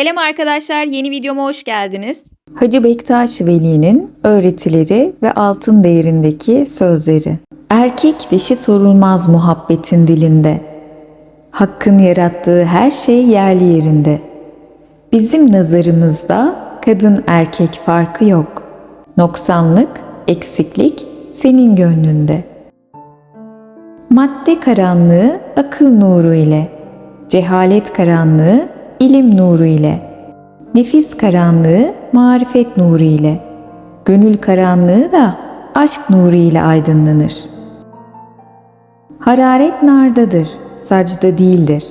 Selam arkadaşlar, yeni videoma hoş geldiniz. Hacı Bektaş Veli'nin öğretileri ve altın değerindeki sözleri. Erkek dişi sorulmaz muhabbetin dilinde. Hakkın yarattığı her şey yerli yerinde. Bizim nazarımızda kadın erkek farkı yok. Noksanlık, eksiklik senin gönlünde. Madde karanlığı akıl nuru ile, cehalet karanlığı ilim nuru ile, nefis karanlığı marifet nuru ile, gönül karanlığı da aşk nuru ile aydınlanır. Hararet nardadır, sacda değildir.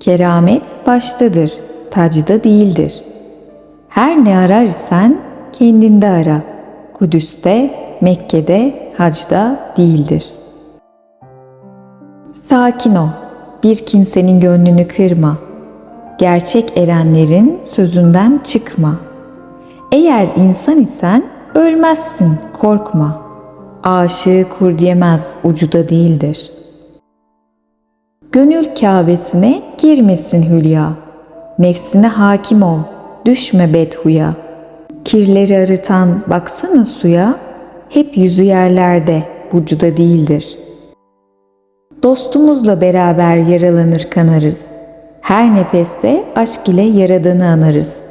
Keramet baştadır, tacda değildir. Her ne arar isen kendinde ara. Kudüs'te, Mekke'de, hacda değildir. Sakin ol, bir kimsenin gönlünü kırma. Gerçek erenlerin sözünden çıkma. Eğer insan isen ölmezsin, korkma. Aşığı kur diyemez, ucuda değildir. Gönül Kâbesine girmesin hülya. Nefsine hakim ol, düşme bedhuya. Kirleri arıtan baksana suya, hep yüzü yerlerde, bucuda değildir. Dostumuzla beraber yaralanır kanarız. Her nefeste aşk ile yaradanı anarız.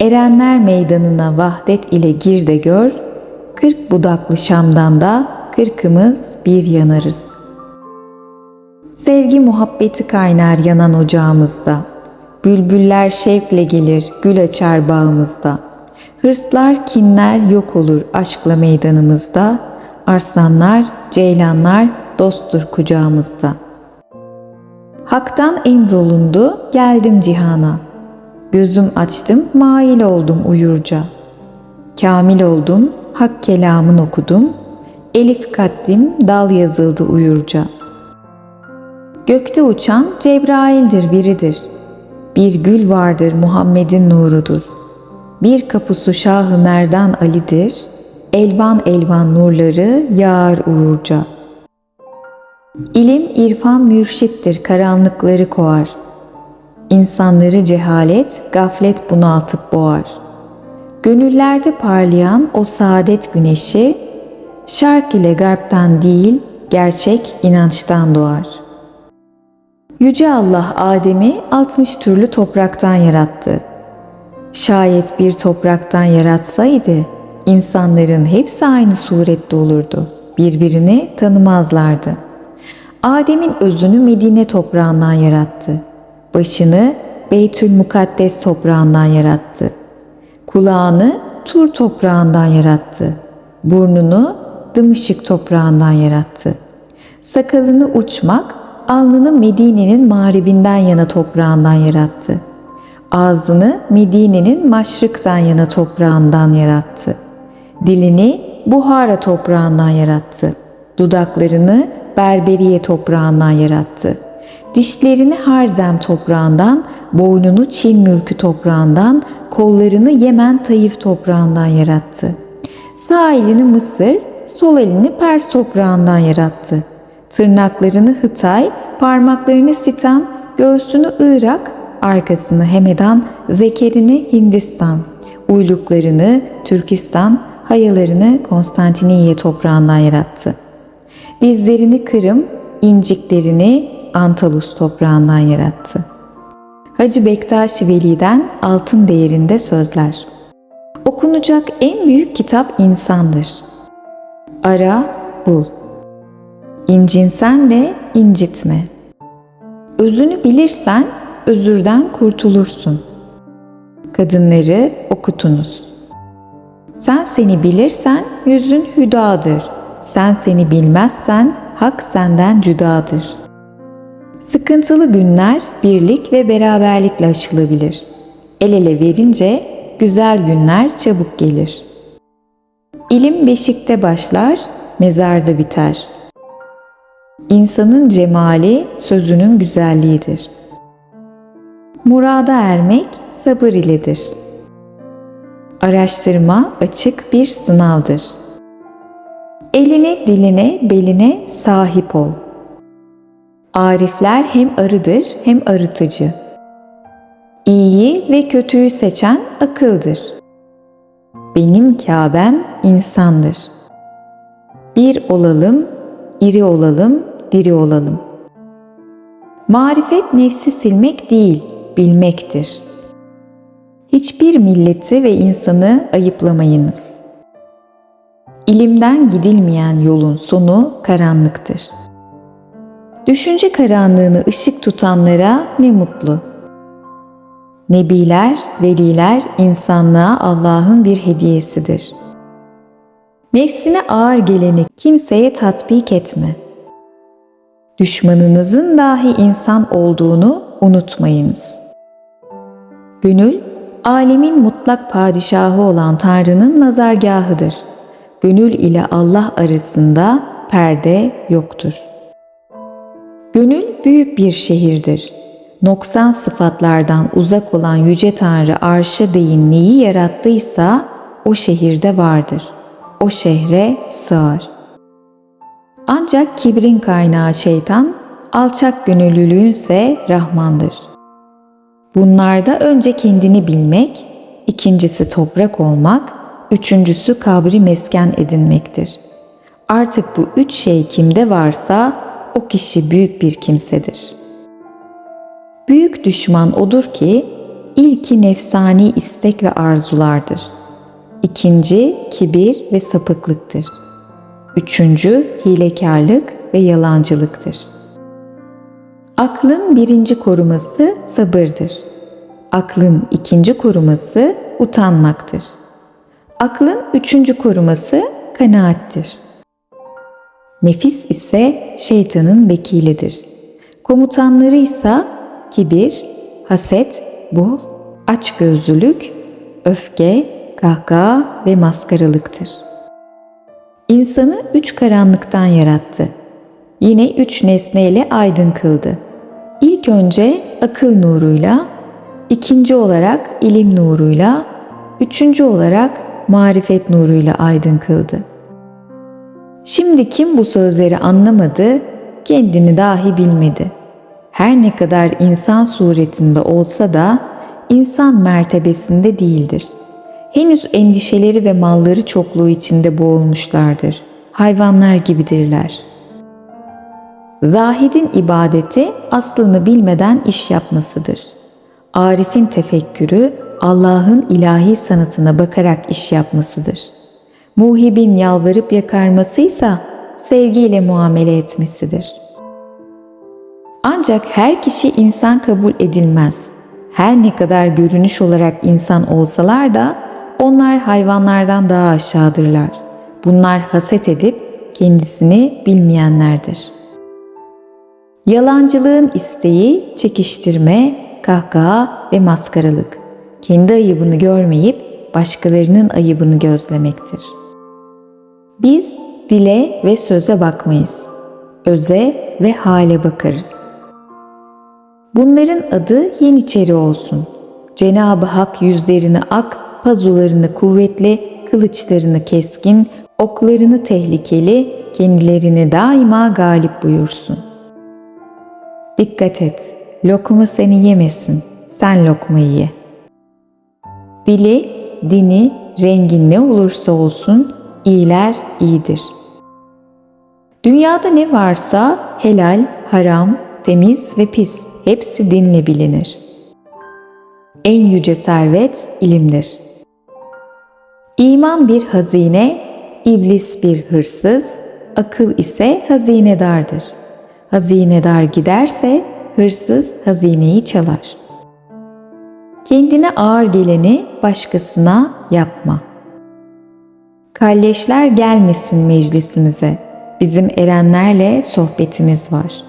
Erenler meydanına vahdet ile gir de gör, kırk budaklı Şam'dan da kırkımız bir yanarız. Sevgi muhabbeti kaynar yanan ocağımızda. Bülbüller şevkle gelir, gül açar bağımızda. Hırslar, kinler yok olur aşkla meydanımızda. Arslanlar, ceylanlar dosttur kucağımızda. Hak'tan emrolundu, geldim cihana. Gözüm açtım, mail oldum uyurca. Kamil oldum, hak kelamın okudum. Elif kattim, dal yazıldı uyurca. Gökte uçan Cebrail'dir biridir. Bir gül vardır Muhammed'in nurudur. Bir kapusu Şah-ı Merdan Ali'dir. Elvan elvan nurları yağar uğurca. İlim, irfan mürşittir, karanlıkları kovar. İnsanları cehalet, gaflet bunaltıp boğar. Gönüllerde parlayan o saadet güneşi, şark ile garptan değil, gerçek inançtan doğar. Yüce Allah Adem'i 60 türlü topraktan yarattı. Şayet bir topraktan yaratsaydı, insanların hepsi aynı surette olurdu. Birbirini tanımazlardı. Adem'in özünü Medine toprağından yarattı. Başını Beytül Mukaddes toprağından yarattı. Kulağını Tur toprağından yarattı. Burnunu Dımışık toprağından yarattı. Sakalını uçmak, alnını Medine'nin mağribinden yana toprağından yarattı. Ağzını Medine'nin maşrıktan yana toprağından yarattı. Dilini Buhara toprağından yarattı. Dudaklarını Berberiye toprağından yarattı. Dişlerini Harzem toprağından, boynunu Çin mülkü toprağından, kollarını Yemen Taif toprağından yarattı. Sağ elini Mısır, sol elini Pers toprağından yarattı. Tırnaklarını Hıtay, parmaklarını Sitan, göğsünü Irak, arkasını Hemedan, zekerini Hindistan, uyluklarını Türkistan, hayalarını Konstantiniye toprağından yarattı. Dizlerini Kırım, inciklerini Antalus toprağından yarattı. Hacı Bektaş Veli'den altın değerinde sözler. Okunacak en büyük kitap insandır. Ara, bul. İncinsen de incitme. Özünü bilirsen özürden kurtulursun. Kadınları okutunuz. Sen seni bilirsen yüzün hüdadır. Sen seni bilmezsen hak senden cüdadır. Sıkıntılı günler birlik ve beraberlikle aşılabilir. El ele verince güzel günler çabuk gelir. İlim beşikte başlar, mezarda biter. İnsanın cemali sözünün güzelliğidir. Murada ermek sabır iledir. Araştırma açık bir sınavdır. Eline, diline, beline sahip ol. Arifler hem arıdır hem arıtıcı. İyiyi ve kötüyü seçen akıldır. Benim Kâbem insandır. Bir olalım, iri olalım, diri olalım. Marifet nefsi silmek değil, bilmektir. Hiçbir milleti ve insanı ayıplamayınız. İlimden gidilmeyen yolun sonu karanlıktır. Düşünce karanlığını ışık tutanlara ne mutlu. Nebiler, veliler insanlığa Allah'ın bir hediyesidir. Nefsine ağır geleni kimseye tatbik etme. Düşmanınızın dahi insan olduğunu unutmayınız. Gönül, alemin mutlak padişahı olan Tanrı'nın nazargahıdır. Gönül ile Allah arasında perde yoktur. Gönül büyük bir şehirdir. Noksan sıfatlardan uzak olan Yüce Tanrı arşı deyin neyi yarattıysa o şehirde vardır. O şehre sığar. Ancak kibrin kaynağı şeytan, alçak gönüllülüğünse Rahmandır. Bunlarda önce kendini bilmek, ikincisi toprak olmak, üçüncüsü kabri mesken edinmektir. Artık bu üç şey kimde varsa o kişi büyük bir kimsedir. Büyük düşman odur ki ilki nefsani istek ve arzulardır. İkinci kibir ve sapıklıktır. Üçüncü hilekarlık ve yalancılıktır. Aklın birinci koruması sabırdır. Aklın ikinci koruması utanmaktır. Aklın üçüncü koruması kanaattir. Nefis ise şeytanın vekilidir. Komutanları ise kibir, haset, bul, açgözlülük, öfke, kahkaha ve maskaralıktır. İnsanı üç karanlıktan yarattı. Yine üç nesneyle aydın kıldı. İlk önce akıl nuruyla, ikinci olarak ilim nuruyla, üçüncü olarak marifet nuruyla aydın kıldı. Şimdi kim bu sözleri anlamadı, kendini dahi bilmedi. Her ne kadar insan suretinde olsa da insan mertebesinde değildir. Henüz endişeleri ve malları çokluğu içinde boğulmuşlardır. Hayvanlar gibidirler. Zahidin ibadeti aslını bilmeden iş yapmasıdır. Arif'in tefekkürü Allah'ın ilahi sanatına bakarak iş yapmasıdır. Muhibin yalvarıp yakarmasıysa sevgiyle muamele etmesidir. Ancak her kişi insan kabul edilmez. Her ne kadar görünüş olarak insan olsalar da onlar hayvanlardan daha aşağıdırlar. Bunlar haset edip kendisini bilmeyenlerdir. Yalancılığın isteği çekiştirme, kahkaha ve maskaralık. Kendi ayıbını görmeyip başkalarının ayıbını gözlemektir. Biz dile ve söze bakmayız. Öze ve hale bakarız. Bunların adı Yeniçeri olsun. Cenabı Hak yüzlerini ak, pazularını kuvvetli, kılıçlarını keskin, oklarını tehlikeli, kendilerini daima galip buyursun. Dikkat et, lokma seni yemesin, sen lokmayı ye. Dili, dini, rengi ne olursa olsun iyiler iyidir. Dünyada ne varsa helal, haram, temiz ve pis hepsi dinle bilinir. En yüce servet ilimdir. İman bir hazine, iblis bir hırsız, akıl ise hazinedardır. Hazinedar giderse hırsız hazineyi çalar. Kendine ağır geleni başkasına yapma. Kalleşler gelmesin meclisimize. Bizim erenlerle sohbetimiz var.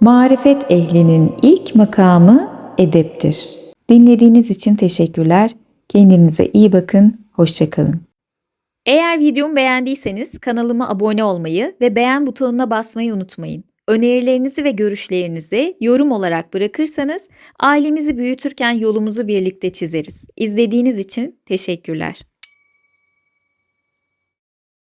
Marifet ehlinin ilk makamı edeptir. Dinlediğiniz için teşekkürler. Kendinize iyi bakın. Hoşçakalın. Eğer videomu beğendiyseniz kanalıma abone olmayı ve beğen butonuna basmayı unutmayın. Önerilerinizi ve görüşlerinizi yorum olarak bırakırsanız ailemizi büyütürken yolumuzu birlikte çizeriz. İzlediğiniz için teşekkürler.